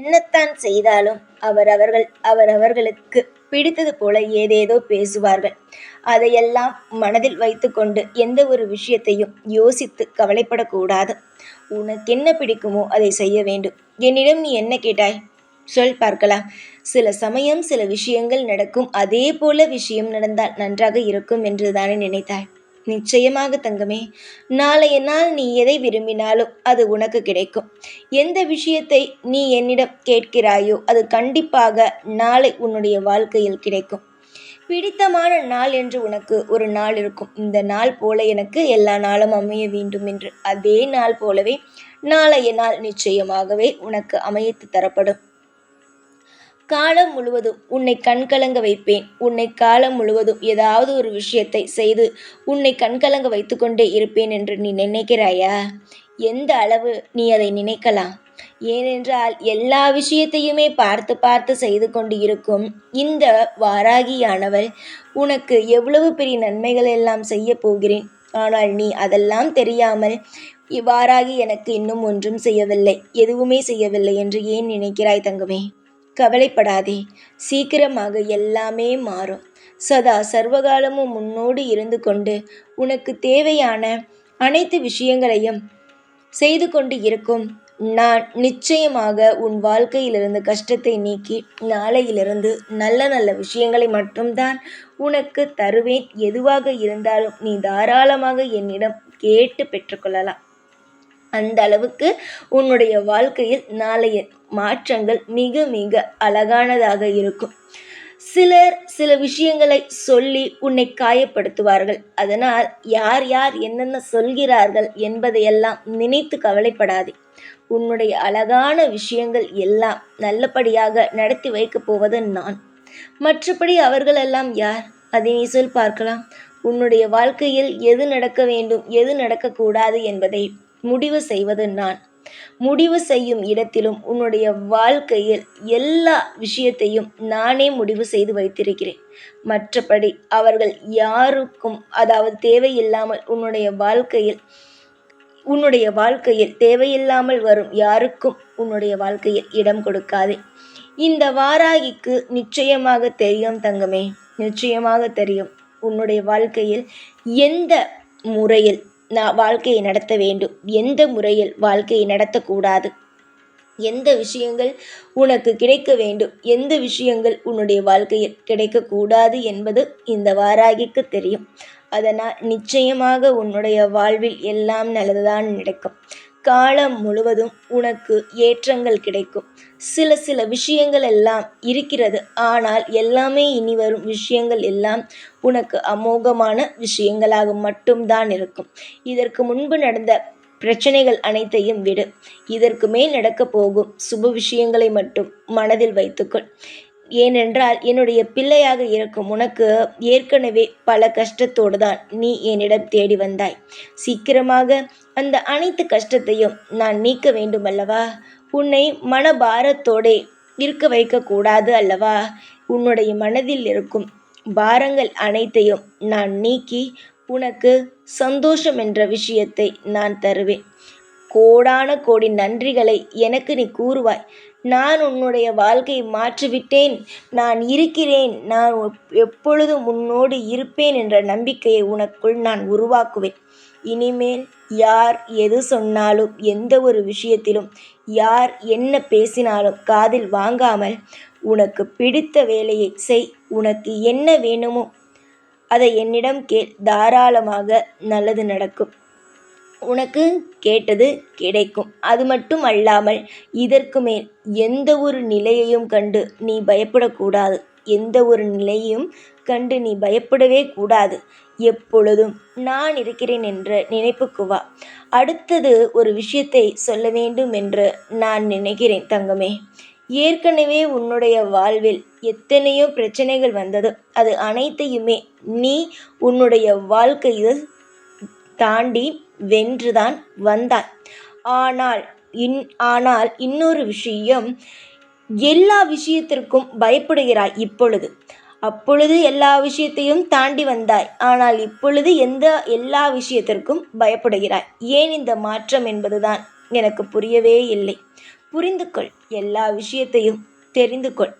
என்னத்தான் செய்தாலும் அவரவர்கள் அவரவர்களுக்கு பிடித்தது போல ஏதேதோ பேசுவார்கள். அதையெல்லாம் மனதில் வைத்துக்கொண்டு எந்த ஒரு விஷயத்தையும் யோசித்து கவலைப்படக்கூடாது. உனக்கு என்ன பிடிக்குமோ அதை செய்ய வேண்டும். என்னிடம் நீ என்ன கேட்டாய்? சொல் பார்க்கலாம். சில சமயம் சில விஷயங்கள் நடக்கும். அதே போல விஷயம் நடந்தால் நன்றாக இருக்கும் என்று தானே நினைத்தாய். நிச்சயமாக தங்கமே நாளைய நாள் நீ எதை விரும்பினாலும் அது உனக்கு கிடைக்கும். எந்த விஷயத்தை நீ என்னிடம் கேட்கிறாயோ அது கண்டிப்பாக நாளை உன்னுடைய வாழ்க்கையில் கிடைக்கும். பிடித்தமான நாள் என்று உனக்கு ஒரு நாள் இருக்கும். இந்த நாள் போல எனக்கு எல்லா நாளும் அமைய வேண்டும் என்று. அதே நாள் போலவே நாளைய நாள் நிச்சயமாகவே உனக்கு அமைத்து தரப்படும். காலம் முழுவதும் உன்னை கண்கலங்க வைப்பேன். உன்னை காலம் முழுவதும் ஏதாவது ஒரு விஷயத்தை செய்து உன்னை கண்கலங்க வைத்துக்கொண்டே இருப்பேன் என்று நீ நினைக்கிறாயா? எந்த அளவு நீ அதை நினைக்கலாம்? ஏனென்றால் எல்லா விஷயத்தையுமே பார்த்து பார்த்து செய்து கொண்டு இருக்கும் இந்த வாராகியானவள் உனக்கு எவ்வளவு பெரிய நன்மைகள் எல்லாம் செய்ய போகிறேன். ஆனால் நீ அதெல்லாம் தெரியாமல் இவ்வாறாகி எனக்கு இன்னும் ஒன்றும் செய்யவில்லை. எதுவுமே செய்யவில்லை என்று ஏன் நினைக்கிறாய் தங்கமே? கவலைப்படாதே. சீக்கிரமாக எல்லாமே மாறும். சதா சர்வகாலமும் முன்னோடு இருந்து கொண்டு உனக்கு தேவையான அனைத்து விஷயங்களையும் செய்து கொண்டு இருக்கும். நான் நிச்சயமாக உன் வாழ்க்கையிலிருந்து கஷ்டத்தை நீக்கி நாளையிலிருந்து நல்ல நல்ல விஷயங்களை மட்டும்தான் உனக்கு தருவேன். எதுவாக இருந்தாலும் நீ தாராளமாக என்னிடம் கேட்டு பெற்றுக்கொள்ளலாம். அந்த அளவுக்கு உன்னுடைய வாழ்க்கையில் நாளைய மாற்றங்கள் மிக மிக அழகானதாக இருக்கும். சிலர் சில விஷயங்களை சொல்லி உன்னை காயப்படுத்துவார்கள். அதனால் யார் யார் என்னென்ன சொல்கிறார்கள் என்பதையெல்லாம் நினைத்து கவலைப்படாதே. உன்னுடைய அழகான விஷயங்கள் எல்லாம் நல்லபடியாக நடத்தி வைக்கப் போவது நான். மற்றபடி அவர்களெல்லாம் யார்? அதை நீ சொல் பார்க்கலாம். உன்னுடைய வாழ்க்கையில் எது நடக்க வேண்டும் எது நடக்கக்கூடாது என்பதை முடிவு செய்வது நான். முடிவு செய்யும் இடத்திலும் உன்னுடைய வாழ்க்கையில் எல்லா விஷயத்தையும் நானே முடிவு செய்து வைத்திருக்கிறேன். மற்றபடி அவர்கள் யாருக்கும் அதாவது தேவையில்லாமல் உன்னுடைய வாழ்க்கையில் உன்னுடைய வாழ்க்கையில் தேவையில்லாமல் வரும் யாருக்கும் உன்னுடைய வாழ்க்கையில் இடம் கொடுக்காதே. இந்த வாராகிக்கு நிச்சயமாக தெரியும் தங்கமே நிச்சயமாக தெரியும். உன்னுடைய வாழ்க்கையில் எந்த முறையில் நான் வாழ்க்கையை நடத்த வேண்டும். எந்த முறையில் வாழ்க்கையை நடத்தக்கூடாது? எந்த விஷயங்கள் உனக்கு கிடைக்க வேண்டும்? எந்த விஷயங்கள் உன்னுடைய வாழ்க்கையில் கிடைக்கக்கூடாது என்பது இந்த வாராகிக்கு தெரியும். அதனால் நிச்சயமாக உன்னுடைய வாழ்வில் எல்லாம் நல்லதுதான் நடக்கும். காலம் முழுவதும் உனக்கு ஏற்றங்கள் கிடைக்கும். சில சில விஷயங்கள் எல்லாம் இருக்கிறது. ஆனால் எல்லாமே இனி வரும் விஷயங்கள் எல்லாம் உனக்கு அமோகமான விஷயங்களாக மட்டும்தான் இருக்கும். இதற்கு முன்பு நடந்த பிரச்சனைகள் அனைத்தையும் விடு. இதற்கு மேல் நடக்கப் போகும் சுப விஷயங்களை மட்டும் மனதில் வைத்துக்கொள். ஏனென்றால் என்னுடைய பிள்ளையாக இருக்கும் உனக்கு ஏற்கனவே பல கஷ்டத்தோடு தான் நீ என்னிடம் தேடி வந்தாய். சீக்கிரமாக அந்த அனைத்து கஷ்டத்தையும் நான் நீக்க வேண்டும் அல்லவா உன்னை மனபாரத்தோடே இருக்க வைக்கக்கூடாது அல்லவா? உன்னுடைய மனதில் இருக்கும் பாரங்கள் அனைத்தையும் நான் நீக்கி உனக்கு சந்தோஷம் என்ற விஷயத்தை நான் தருவேன். கோடான கோடி நன்றிகளை எனக்கு நீ கூறுவாய். நான் உன்னுடைய வாழ்க்கையை மாற்றிவிட்டேன். நான் இருக்கிறேன். நான் எப்பொழுதும் உன்னோடு இருப்பேன் என்ற நம்பிக்கையை உனக்குள் நான் உருவாக்குவேன். இனிமேல் யார் எது சொன்னாலும் எந்த ஒரு விஷயத்திலும் யார் என்ன பேசினாலும் காதில் வாங்காமல் உனக்கு பிடித்த வேலையை செய். உனக்கு என்ன வேணுமோ அதை என்னிடம் கேள். தாராளமாக நல்லது நடக்கும். உனக்கு கேட்டது கிடைக்கும். அது மட்டும் அல்லாமல் இதற்கு மேல் எந்த ஒரு நிலையையும் கண்டு நீ பயப்படக்கூடாது. எந்த ஒரு நிலையும் கண்டு நீ பயப்படவே கூடாது. எப்பொழுதும் நான் இருக்கிறேன் என்ற நினைப்புக்கு வா. அடுத்தது ஒரு விஷயத்தை சொல்ல வேண்டும் என்று நான் நினைக்கிறேன் தங்கமே. ஏற்கனவே உன்னுடைய வாழ்வில் எத்தனையோ பிரச்சனைகள் வந்தது. அது அனைத்தையுமே நீ உன்னுடைய வாழ்க்கையில் தாண்டி வென்றுதான் வந்தாய் ஆனால் இன் ஆனால் இன்னொரு விஷயம் எல்லா விஷயத்திற்கும் பயப்படுகிறாய் இப்பொழுது. அப்பொழுது எல்லா விஷயத்தையும் தாண்டி வந்தாய். ஆனால் இப்பொழுது எந்த எல்லா விஷயத்திற்கும் பயப்படுகிறாய். ஏன் இந்த மாற்றம் என்பதுதான் எனக்கு புரியவே இல்லை. புரிந்து கொள். எல்லா விஷயத்தையும் தெரிந்து கொள்.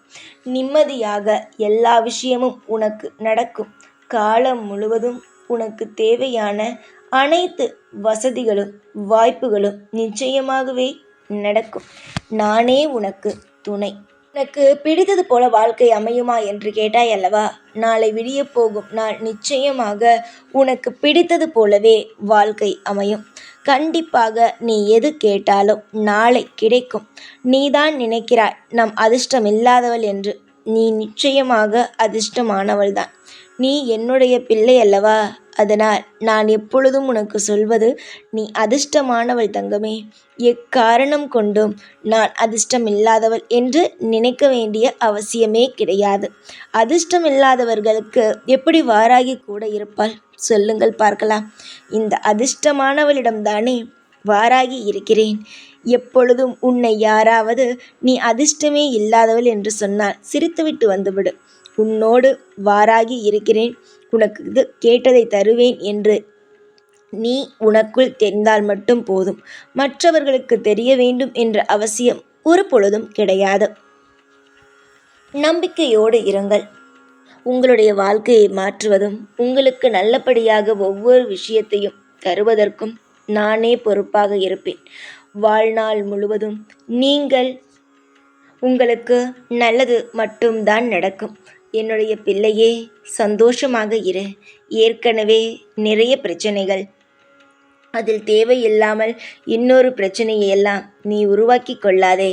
நிம்மதியாக எல்லா விஷயமும் உனக்கு நடக்கும். காலம் முழுவதும் உனக்கு தேவையான அனைத்து வசதிகளும் வாய்ப்புகளும் நிச்சயமாகவே நடக்கும். நானே உனக்கு துணை. உனக்கு பிடித்தது போல வாழ்க்கை அமையுமா என்று கேட்டாய் அல்லவா? நாளை விடிய போகும் நாள் நிச்சயமாக உனக்கு பிடித்தது போலவே வாழ்க்கை அமையும். கண்டிப்பாக நீ எது கேட்டாலும் நாளை கிடைக்கும். நீதான் நினைக்கிறாய் நம் அதிர்ஷ்டம் இல்லாதவள் என்று. நீ நிச்சயமாக அதிர்ஷ்டமானவள்தான். நீ என்னுடைய பிள்ளை அல்லவா? அதனால் நான் எப்பொழுதும் உனக்கு சொல்வது நீ அதிர்ஷ்டமானவள் தங்கமே. எக்காரணம் கொண்டும் நான் அதிர்ஷ்டம் இல்லாதவள் என்று நினைக்க வேண்டிய அவசியமே கிடையாது. அதிர்ஷ்டம் இல்லாதவர்களுக்கு எப்படி வாராகி கூட இருப்பாள்? சொல்லுங்கள் பார்க்கலாம். இந்த அதிர்ஷ்டமானவளிடம்தானே வாராகி இருக்கிறேன். எப்பொழுதும் உன்னை யாராவது நீ அதிர்ஷ்டமே இல்லாதவள் என்று சொன்னால் சிரித்துவிட்டு வந்துவிடு. உன்னோடு வாராகி இருக்கிறேன். உனக்கு இது கேட்டதை தருவேன் என்று நீ உனக்குள் தெரிந்தால் மட்டும் போதும். மற்றவர்களுக்கு தெரிய வேண்டும் என்ற அவசியம் ஒரு பொழுதும் கிடையாது. நம்பிக்கையோடு இருங்கள். உங்களுடைய வாழ்க்கையை மாற்றுவதும் உங்களுக்கு நல்லபடியாக ஒவ்வொரு விஷயத்தையும் தருவதற்கும் நானே பொறுப்பாக இருப்பேன். வாழ்நாள் முழுவதும் நீங்கள் உங்களுக்கு நல்லது மட்டும்தான் நடக்கும். என்னுடைய பிள்ளையே சந்தோஷமாக இரு. ஏற்கனவே நிறைய பிரச்சனைகள். அதில் தேவையில்லாமல் இன்னொரு பிரச்சனையை எல்லாம் நீ உருவாக்கி கொள்ளாதே.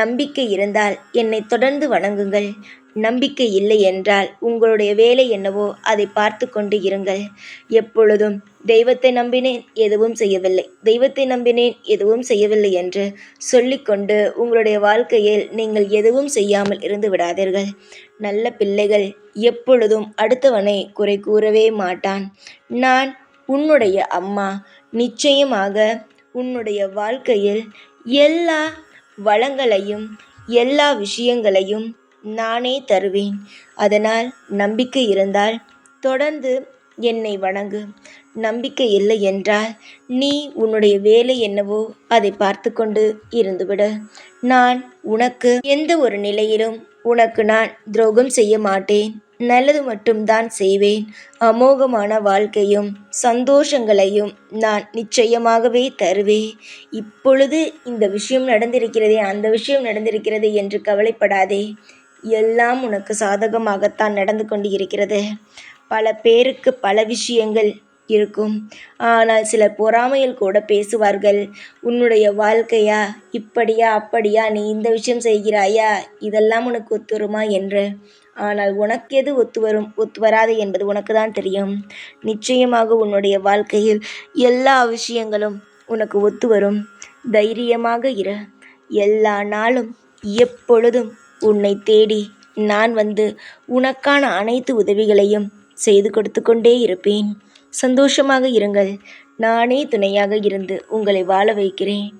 நம்பிக்கை இருந்தால் என்னை தொடர்ந்து வணங்குங்கள். நம்பிக்கை இல்லை என்றால் உங்களுடைய வேலை என்னவோ அதை பார்த்து கொண்டு இருங்கள். எப்பொழுதும் தெய்வத்தை நம்பினேன் எதுவும் செய்யவில்லை. தெய்வத்தை நம்பினேன் எதுவும் செய்யவில்லை என்று சொல்லிக்கொண்டு உங்களுடைய வாழ்க்கையில் நீங்கள் எதுவும் செய்யாமல் இருந்து விடாதீர்கள். நல்ல பிள்ளைகள் எப்பொழுதும் அடுத்தவனை குறை கூறவே மாட்டான். நான் உன்னுடைய அம்மா. நிச்சயமாக உன்னுடைய வாழ்க்கையில் எல்லா வளங்களையும் எல்லா விஷயங்களையும் நானே தருவேன். அதனால் நம்பிக்கை இருந்தால் தொடர்ந்து என்னை வணங்கு. நம்பிக்கை இல்லை என்றால் நீ உன்னுடைய வேலை என்னவோ அதை பார்த்து கொண்டு இருந்துவிடு. நான் உனக்கு எந்த ஒரு நிலையிலும் உனக்கு நான் துரோகம் செய்ய மாட்டேன். நல்லது மட்டும்தான் செய்வேன். அமோகமான வாழ்க்கையும் சந்தோஷங்களையும் நான் நிச்சயமாகவே தருவேன். இப்பொழுது இந்த விஷயம் நடந்திருக்கிறதே அந்த விஷயம் நடந்திருக்கிறது என்று கவலைப்படாதே. எல்லாம் உனக்கு சாதகமாகத்தான் நடந்து கொண்டு இருக்கிறது பல பேருக்கு பல விஷயங்கள் இருக்கும். ஆனால் சிலர் பொறாமையில் கூட பேசுவார்கள். உன்னுடைய வாழ்க்கையா? இப்படியா அப்படியா? நீ இந்த விஷயம் செய்கிறாயா? இதெல்லாம் உனக்கு ஒத்துருமா என்று. ஆனால் உனக்கு எது ஒத்து வரும்? ஒத்து வராது என்பது உனக்கு தான் தெரியும். நிச்சயமாக உன்னுடைய வாழ்க்கையில் எல்லா விஷயங்களும் உனக்கு ஒத்து வரும். தைரியமாக இரு. எல்லா நாளும் எப்பொழுதும் உன்னை தேடி நான் வந்து உனக்கான அனைத்து உதவிகளையும் செய்து கொடுத்து கொண்டே இருப்பேன். சந்தோஷமாக இருங்கள். நானே துணையாக இருந்து உங்களை வாழ வைக்கிறேன்.